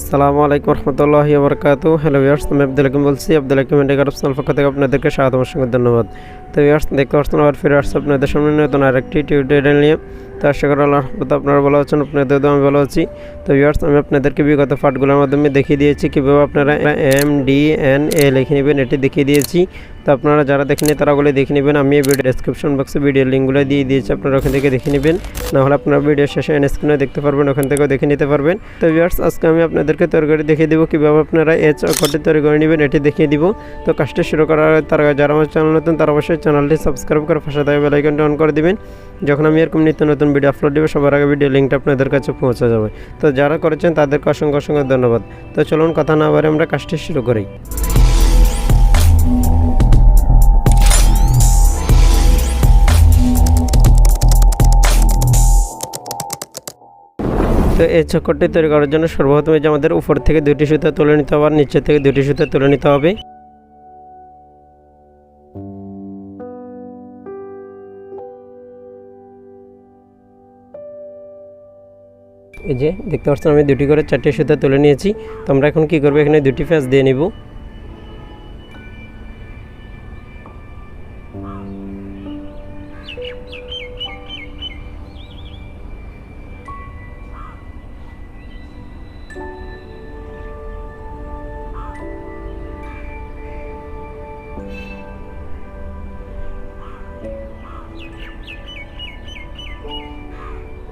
সালামু আলাইকুম রহমতুল্লাহ বরকাত হ্যালো ইয়ার্স আমি আব্দুল হাকিম বলছি। আব্দুল হাকিম ইন্ডিয়া অপশনাল পক্ষ থেকে আপনাদেরকে স্বাগত সঙ্গে ধন্যবাদ। তো ইয়ার্স দেখতে পাচ্ছেন আবার ফিরে আসছে আপনাদের সামনে নতুন আরেকটি টিউটোরিয়াল নিয়ে। তো আশা করি আল্লাহ আপনারা ভালো আছেন, আপনাদের আমি ভালো আছি। তো ভিউয়ার্স আমি আপনাদেরকে বিগত পাঠগুলোর মাধ্যমে দেখিয়ে দিয়েছি, কীভাবে আপনারা এম ডি এন এ লিখে নেবেন, এটি দেখিয়ে দিয়েছি। তো আপনারা যারা দেখেনি তারা ওগুলো দেখে নেবেন। আমি এই ভিডিও ডেসক্রিপশন বক্সে ভিডিও লিঙ্কগুলো দিয়ে দিয়েছি, আপনারা ওখান থেকে দেখে নেবেন। নাহলে আপনারা ভিডিও শেষে এন স্ক্রিনে দেখতে পারবেন, ওখান থেকেও দেখে নিতে পারবেন। তো ভিউয়ার্স আজকে আমি আপনাদেরকে তৈরি করে দেখিয়ে দেবো, কীভাবে আপনারা এই চকটি তৈরি করে নেবেন এটি দেখিয়ে দিব। তো কাজটা শুরু করার তার যারা আমার চ্যানেল নতুন, তারা অবশ্যই চ্যানেলটি সাবস্ক্রাইব করে পাশে থাকা বেলাইকনটি অন করে দিবেন। যখন আমি এরকম নিত্য নতুন ভিডিও আপলোড দেবো, সবার আগে ভিডিও লিঙ্কটা আপনাদের কাছে পৌঁছে যাবে। তো যারা করেছেন, তাদেরকে অসংখ্য অসংখ্য ধন্যবাদ। তো চলুন, কথা না বারে আমরা কাজটি শুরু করি। তো এই চক্করটি তৈরি করার জন্য সর্বপ্রথমে যে আমাদের উপর থেকে দুটি সুতা তুলে নিতে হবে আর নিচে থেকে দুটি সুতা তুলে নিতে হবে। এই যে দেখতে পাচ্ছেন আমি দুটি করে চারটি সুতা তুলে নিয়েছি। তো আমরা এখন কি করব? এখানে দুটি ফ্যাস দিয়ে নিব।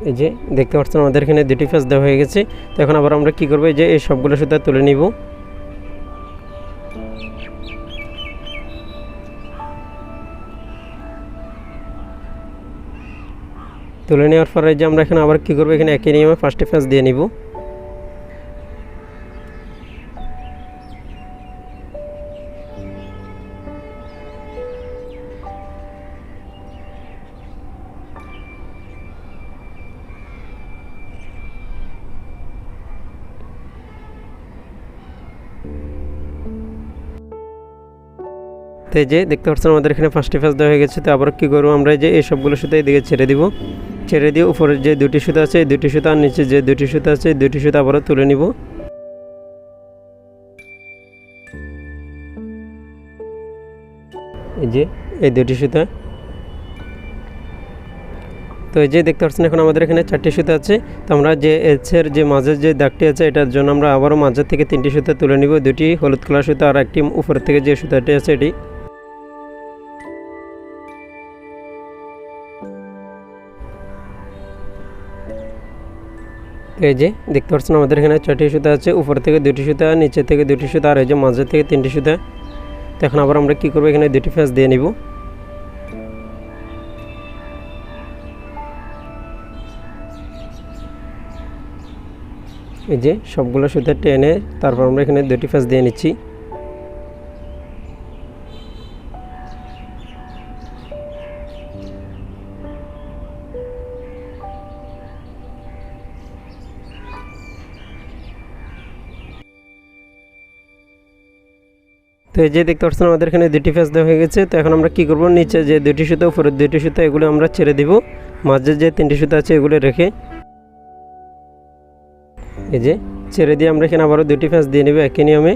এই যে দেখতে পাচ্ছেন, আমাদের এখানে দুটি ফেস দেওয়া হয়ে গেছে। তো এখন আবার আমরা কি করব? এই যে এই সবগুলো সুতা তুলে নিব। তুলে নেওয়ার পরে যে আমরা এখানে আবার কী করব? এখানে একই নিয়মে ফার্স্টে ফেস দিয়ে নিব। তো যে দেখতে পাচ্ছেন আমাদের এখানে ফার্স্টে দেওয়া হয়ে গেছে, তো আবার কী করব আমরা যে এই সবগুলো সুতা এদিকে ছেড়ে দিব। ছেড়ে দিয়ে উপরে যে দুটি সুতা আছে, এই দুটি সুতা আর নিচে যে দুটি সুতা আছে, এই দুটি সুতা আবারও তুলে নিব। এই যে এই দুটি সুতা। তো এই যে দেখতে পাচ্ছেন এখন আমাদের এখানে চারটি সুতা আছে, তো আমরা যে এসের যে মাঝের যে দাগটি আছে, এটার জন্য আমরা আবারও মাঝের থেকে তিনটি সুতা তুলে নিব। দুটি হলুদ কালার সুতা আর একটি উপরের থেকে যে সুতাটি আছে, এটি এই যে দেখতে পাচ্ছেন আমাদের এখানে ছয়টি সুতা আছে, উপর থেকে দুটি সুতা, নিচে থেকে দুটি সুতা, আর এই যে মাঝে থেকে তিনটি সুতা। তো এখন আবার আমরা কী করব? এখানে দুটি ফ্যাস দিয়ে নিব। এই যে সবগুলো সুতা টেনে তারপর আমরা এখানে দুটি ফ্যাস দিয়ে নিচ্ছি। তো এই যে দেখতে পাচ্ছেন, আমাদের এখানে দুটি ফেস দেওয়া হয়ে গেছে। তো এখন আমরা কি করব? নিচে যে দুটি সুতো উপরে দুটি সুতো, এগুলো আমরা ছেড়ে দিব। মাঝে যে তিনটি সুতো আছে, এগুলো রেখে এই যে ছেড়ে দিয়ে আমরা এখানে আবারও দুটি ফেস দিয়ে নেব, একই নিয়মে।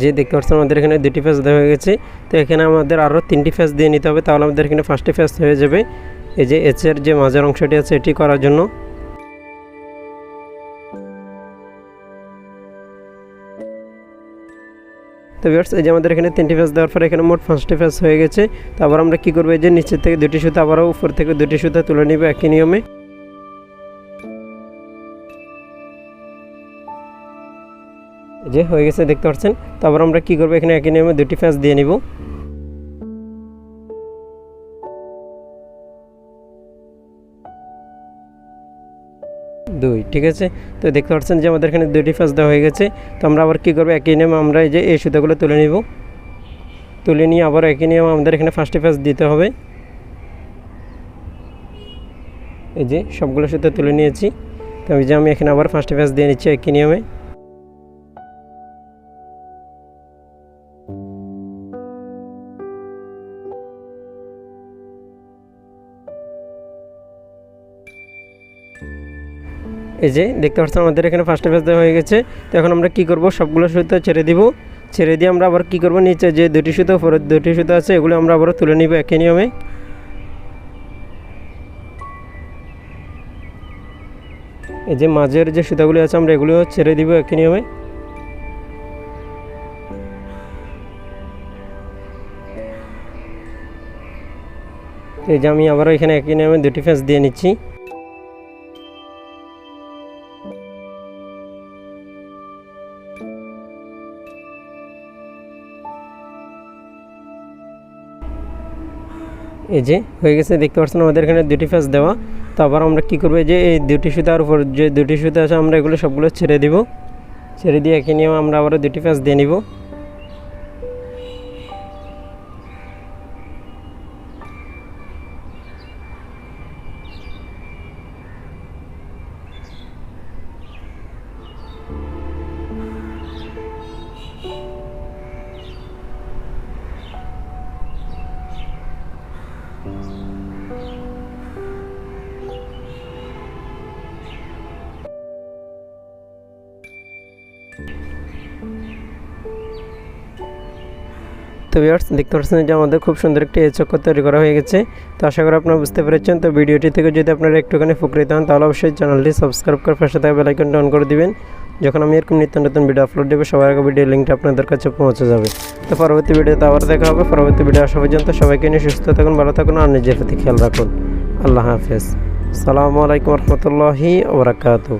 যে দেখতে পাচ্ছেন, আমাদের এখানে দুটি ফেস দেওয়া হয়ে গেছে। তো এখানে আমাদের আরও তিনটি ফেস দিয়ে নিতে হবে, তাহলে আমাদের এখানে ফার্স্টে ফেস হয়ে যাবে। এই যে এচের যে মাঝের অংশটি আছে, এটি করার জন্য। তো ভিউয়ার্স এই যে আমাদের এখানে তিনটি ফেস দেওয়ার পরে এখানে মোট পাঁচটি ফেস হয়ে গেছে। তারপর আমরা কি করব, এই যে নিচের থেকে দুটি সুতা, আবারও উপর থেকে দুটি সুতা তুলে নিব একই নিয়মে। যে হয়ে গেছে, দেখতে পাচ্ছেন? তারপর আমরা কি করব? এখানে একই নিয়মে দুটি ফ্যাস দিয়ে নিব। দুই, ঠিক আছে? তো দেখতে পাচ্ছেন যে আমাদের এখানে দুটি ফ্যাস দেওয়া হয়ে গেছে। তো আমরা আবার কী করব? একই নিয়মে আমরা এই যে এই সুতাগুলো তুলে নিব। তুলে নিয়ে আবার একই নিয়মে আমাদের এখানে ফার্স্টে ফ্যাস দিতে হবে। এই যে সবগুলো সুতো তুলে নিয়েছি। তো এই যে আমি এখানে আবার ফার্স্টে ফ্যাস দিয়ে নিচ্ছি একই নিয়মে। এই যে দেখতে পাচ্ছেন আমাদের এখানে ফার্স্ট পেজ দেওয়া হয়ে গেছে। তো এখন আমরা কি করব? সবগুলো সুতো ছেড়ে দিব। ছেড়ে দিয়ে আমরা আবার কি করব? নিচে যে দুটি সুতো, উপরে দুটি সুতো আছে, এগুলো আমরা আবার তুলে নিব একই নিয়মে। এই যে মাঝের যে সুতাগুলি আছে, আমরা এগুলিও ছেড়ে দিব একই নিয়মে। এই যে আমি আবারও এখানে একই নিয়মে দুটি ফেস দিয়ে নিচ্ছি। এই যে হয়ে গেছে, দেখতে পাচ্ছেন আমাদের এখানে দুটি ফেস দেওয়া। তো আবার আমরা কী করব যে এই দুটি সুতার উপর যে দুটি সুতা আছে, আমরা এগুলো সবগুলো ছেড়ে দিব। ছেড়ে দিয়ে নিয়ম আমরা আবারও দুটি ফেস দিয়ে নিব। তো ভিউয়ার্স দেখতে পাচ্ছেন যে আমাদের খুব সুন্দর একটি এ চক্কর তৈরি করা হয়ে গেছে। তো আশা করি আপনারা বুঝতে পেরেছেন। তো ভিডিওটি থেকে যদি আপনারা একটুখানি উপকৃত হন, তাহলে অবশ্যই চ্যানেলটি সাবস্ক্রাইব করে পাশে থাকা বেলাইকনটা অন করে দিবেন। যখন আমি এরকম নিত্য নতুন ভিডিও আপলোড দেবো, সবার আগে ভিডিও লিঙ্কটা আপনাদের কাছে পৌঁছে যাবে। তো পরবর্তী ভিডিওতে আবার দেখা হবে। পরবর্তী ভিডিও আসা পর্যন্ত সবাইকে নিয়ে সুস্থ থাকুন, ভালো থাকুন আর নিজের প্রতি খেয়াল রাখুন। আল্লাহ হাফেজ। সালামু আলাইকুম রহমতুল্লাহি ওবরাকাতু